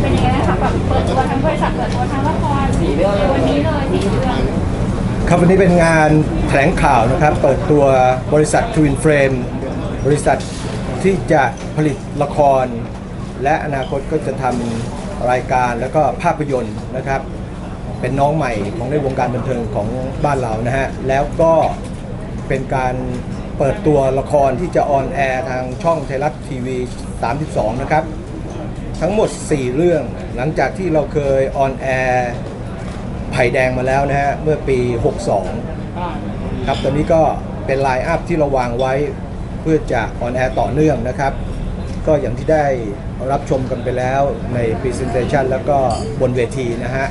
เป็นยังไงนะคะแบบเปิดตัวทั้งบริษัทเปิดตัวทั้งละครสี่เรื่องวันนี้เลยสี่เรื่องครับวันนี้เป็นงานแถลงข่าวนะครับ เปิดตัวบริษัท Twin Frame บริษัทที่จะผลิตละคร และอนาคตก็จะทำรายการแล้วก็ภาพยนตร์นะครับ เป็นน้องใหม่ของในวงการบันเทิงของบ้านเรานะฮะ แล้วก็เป็นการ เปิดตัวละครที่จะออนแอร์ทางช่องไทยรัฐทีวี 32 นะครับ ทั้งหมด 4 เรื่องหลังจากที่เราเคยออนแอร์ไผ่แดงมาแล้วนะฮะ เมื่อปี 62 ครับตอนนี้ก็เป็นไลน์อัพที่เราวางไว้เพื่อจะออนแอร์ต่อเนื่องนะครับ ก็อย่างที่ได้รับชมกันไปแล้วใน Presentation แล้วก็บนเวทีนะฮะ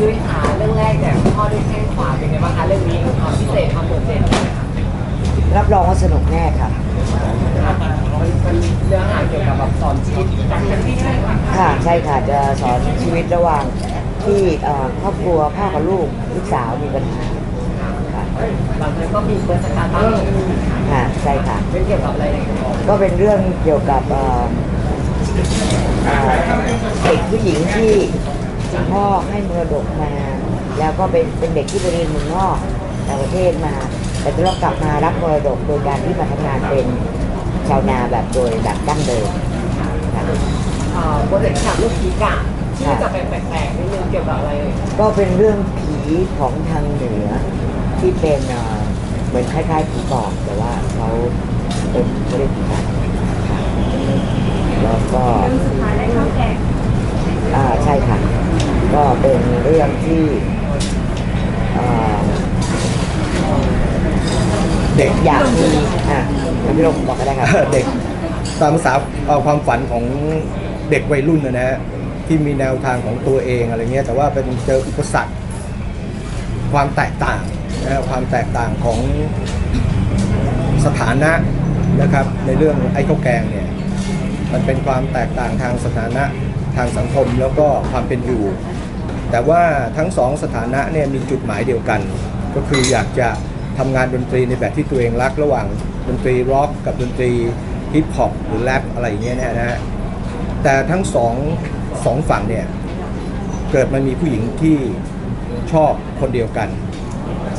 ยุ้ยขาเรื่องแรกเนี่ยพ่อด้วยแข้งขวาเป็นไงบ้างคะเรื่องนี้ความพิเศษความโดดเด่นอะไรไหมคะรับรองว่าสนุกแน่ค่ะมันมันเนื้อหาเกี่ยวกับแบบสอนชีวิตการเป็นพี่ด้วยค่ะค่ะใช่ค่ะจะสอนชีวิตระหว่างที่เอ่อครอบครัวพ่อกับลูกลูกสาวมีปัญหาค่ะหลังจากนั้นก็มีเบอร์สกาตั้งค่ะใช่ค่ะเป็นเกี่ยวกับอะไรอย่างเงี้ยบอกก็เป็นเรื่องเกี่ยวกับเอ่อเอ่อเด็กผู้หญิงที่ คุณพ่อให้มรดกมา แล้วก็เป็นเป็นเด็กที่ไปเรียนเมืองนอกต่างประเทศมา แต่จะต้องกลับมารับมรดกโดยการที่มาทำงานเป็นชาวนาแบบโดยแบบดั้งเดิมค่ะอ่าโปรเจกต์ฉากลูกผีกะที่จะเป็นแปลกๆนิดนึงเกี่ยวกับอะไร ก็เป็นเรื่องผีของทางเหนือที่เป็นเอ่อเหมือนคล้ายๆผีปอบแต่ว่าเขาเป็นเขาเรียกผีปอบค่ะแล้วก็เรื่องสุดท้ายได้ข้าวแกง อ่าใช่ค่ะ ก็เป็นเรื่องที่เอ่อเด็ก อยากมีอะงั้นพี่ลงบอกก็ได้ครับ เด็กตามภาษาเอาความฝันของเด็กวัยรุ่นนะนะฮะที่มีแนวทางของตัวเองอะไรเงี้ยแต่ว่าเป็นเจออุปสรรคความแตกต่างนะฮะความแตกต่างของสถานะนะครับ ในเรื่องไอ้ข้าวแกงเนี่ยมันเป็นความแตกต่างทางสถานะ ทางสังคมแล้วก็ความเป็นอยู่ แต่ว่าทั้งสองสถานะเนี่ยมีจุดหมายเดียวกัน ก็คืออยากจะทำงานดนตรีในแบบที่ตัวเองรักระหว่างดนตรีร็อกกับดนตรีฮิปฮอปหรือแรปอะไรอย่างเงี้ยนะฮะแต่ทั้งสองสองฝั่งเนี่ยเกิดมันมีผู้หญิงที่ชอบคนเดียวกัน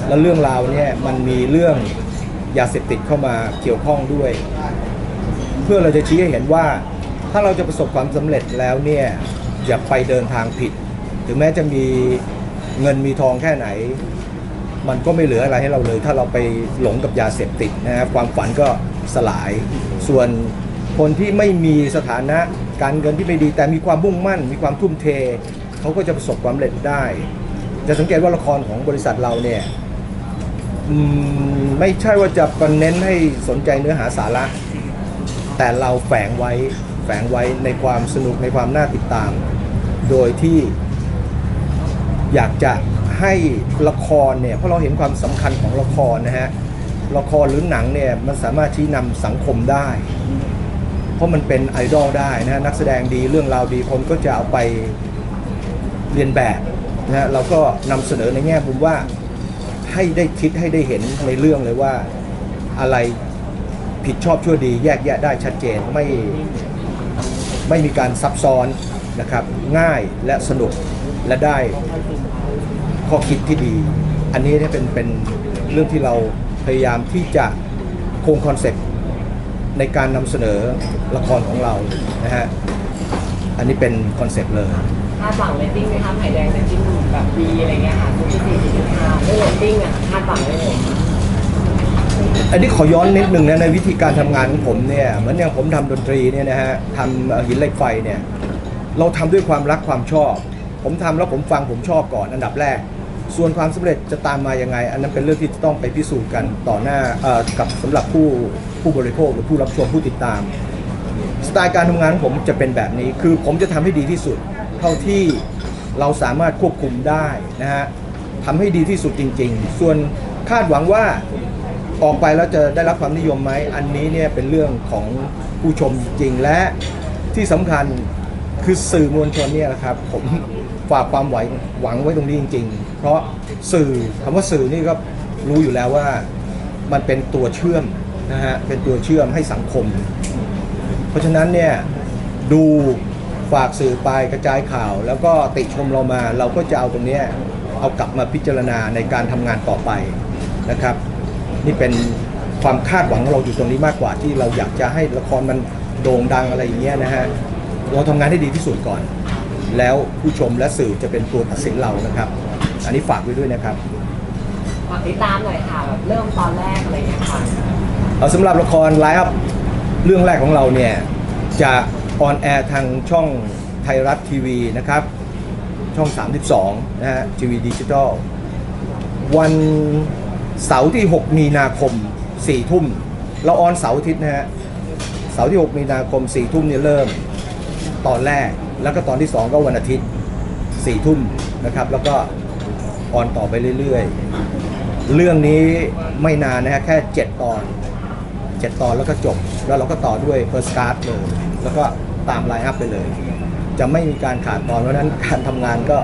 แล้วเรื่องราวเนี่ยมันมีเรื่องยาเสพติดเข้ามาเกี่ยวข้องด้วย เพื่อเราจะชี้ให้เห็นว่า ถ้าเราจะประสบความสำเร็จแล้วเนี่ยอย่าไปเดินทางผิด ถึงแม้จะมีเงินมีทองแค่ไหน มันก็ไม่เหลืออะไรให้เราเลย ถ้าเราไปหลงกับยาเสพติดนะครับความฝันก็สลาย ส่วนคนที่ไม่มีสถานะการเงินที่ไม่ดีแต่มีความมุ่งมั่น มีความทุ่มเทเขาก็จะประสบความสำเร็จได้ จะสังเกตว่าละครของบริษัทเราเนี่ยไม่ใช่ว่าจะประเน้นให้สนใจเนื้อหาสาระ แต่เราแฝงไว้ งไว้ในความสนุกในความน่าติดตาม โดยที่อยากจะให้ละครเนี่ยเพราะเราเห็นความสำคัญของละครนะฮะละครหรือหนังเนี่ยมันสามารถชี้นำสังคมได้ เพราะมันเป็นไอดอลได้นะฮะนักแสดงดีเรื่องราวดีคนก็จะเอาไปเรียนแบบนะฮะเราก็นำเสนอในแง่มุมว่าให้ได้คิดให้ได้เห็นในเรื่องเลยว่าอะไรผิดชอบชั่วดีแยกแยะได้ชัดเจนไม่ ไม่มีการซับซ้อนนะครับง่ายและสนุกและได้ข้อคิดที่ดี อันนี้เนี่ยเป็นเป็นเรื่องที่เราพยายามที่จะคงคอนเซ็ปต์ในการนำเสนอละครของเรานะฮะอันนี้เป็นคอนเซ็ปต์เลยคาดหวังเรตติ้งไหมคะไผ่แดงเรตติ้งแบบดีอะไรเงี้ยค่ะทุกที่สี่สี่ห้าเรื่องเรตติ้งอะคาดหวังเลย อันนี้ขอย้อนนิดนึงนะในวิธีการทำงานของผมเนี่ยเหมือนอย่างผมทำดนตรีเนี่ยนะฮะทำหินเหล็กไฟเนี่ยเราทำด้วยความรักความชอบ ผมทำแล้วผมฟังผมชอบก่อนอันดับแรก ส่วนความสำเร็จจะตามมายังไง อันนั้นเป็นเรื่องที่จะต้องไปพิสูจน์กันต่อหน้ากับสำหรับผู้ผู้บริโภคหรือผู้รับชมผู้ติดตาม สไตล์การทำงานของผมจะเป็นแบบนี้คือผมจะทำให้ดีที่สุด เท่าที่เราสามารถควบคุมได้นะฮะทำให้ดีที่สุดจริง ๆ ส่วนคาดหวังว่า ออกไปแล้วจะได้รับความนิยมไหมอันนี้เนี่ยเป็นเรื่องของผู้ชมจริงและที่สำคัญคือสื่อมวลชนเนี่ยนะครับ ผมฝากความหวังหวังไว้ตรงนี้จริง ๆ เพราะสื่อคำว่าสื่อนี่ก็รู้อยู่แล้วว่ามันเป็นตัวเชื่อมนะฮะเป็นตัวเชื่อมให้สังคม เพราะฉะนั้นเนี่ยดูฝากสื่อไปกระจายข่าว แล้วก็ติชมเรามา เราก็จะเอาตรงเนี้ยเอากลับมาพิจารณาในการทำงานต่อไปนะครับ นี่เป็นความคาดหวังของเราอยู่ตรงนี้มากกว่าที่เราอยากจะให้ละครมันโด่งดังอะไรอย่างเงี้ยนะฮะเราทำงานให้ดีที่สุดก่อน แล้วผู้ชมและสื่อจะเป็นตัวตัดสินเรานะครับ อันนี้ฝากไว้ด้วยนะครับฝากติดตามหน่อยค่ะแบบเริ่มตอนแรกอะไรอย่างเงี้ยค่ะเอาสำหรับละครไลฟ์เรื่องแรกของเราเนี่ยจะออนแอร์ทางช่องไทยรัฐทีวีนะครับ ช่อง 32 นะฮะทีวีดิจิตอลวัน เสาร์ที่ 6 มีนาคม4ทุ่ม เราออนเสาร์อาทิตย์นะฮะ เสาร์ที่ 6 มีนาคม4ทุ่มเนี่ยเริ่มตอนแรก แล้วก็ตอนที่ 2 ก็วันอาทิตย์4ทุ่มนะครับ แล้วก็ออนต่อไปเรื่อยๆ เรื่องนี้ไม่นานนะฮะ แค่ 7 ตอน 7 ตอนแล้วก็จบ แล้วเราก็ต่อด้วย First Card เลย แล้วก็ตามไลน์อัพไปเลย จะไม่มีการขาดตอน เพราะฉะนั้นการทำงานก็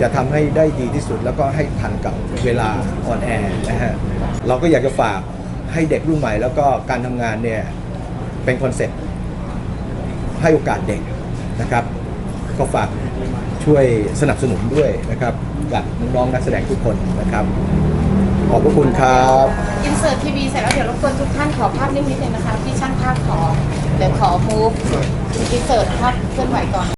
จะทำให้ได้ดีที่สุดแล้วก็ให้ทันกับเวลาออนแอร์นะฮะเราก็อยากจะฝากให้เด็กรุ่นใหม่ แล้วก็การทำงานเนี่ยเป็นคอนเซ็ปต์ให้โอกาสเด็กนะครับ ก็ฝากช่วยสนับสนุนด้วยนะครับกับน้องๆนักแสดงทุกคนนะครับขอบพระคุณครับอินเสิร์ตทีวีเสร็จแล้วเดี๋ยวรบกวนทุกท่านขอภาพนิ่งนิดนึงนะคะที่ช่างภาพขอเดี๋ยวขอมูฟอินเสิร์ตภาพเคลื่อนไหวก่อน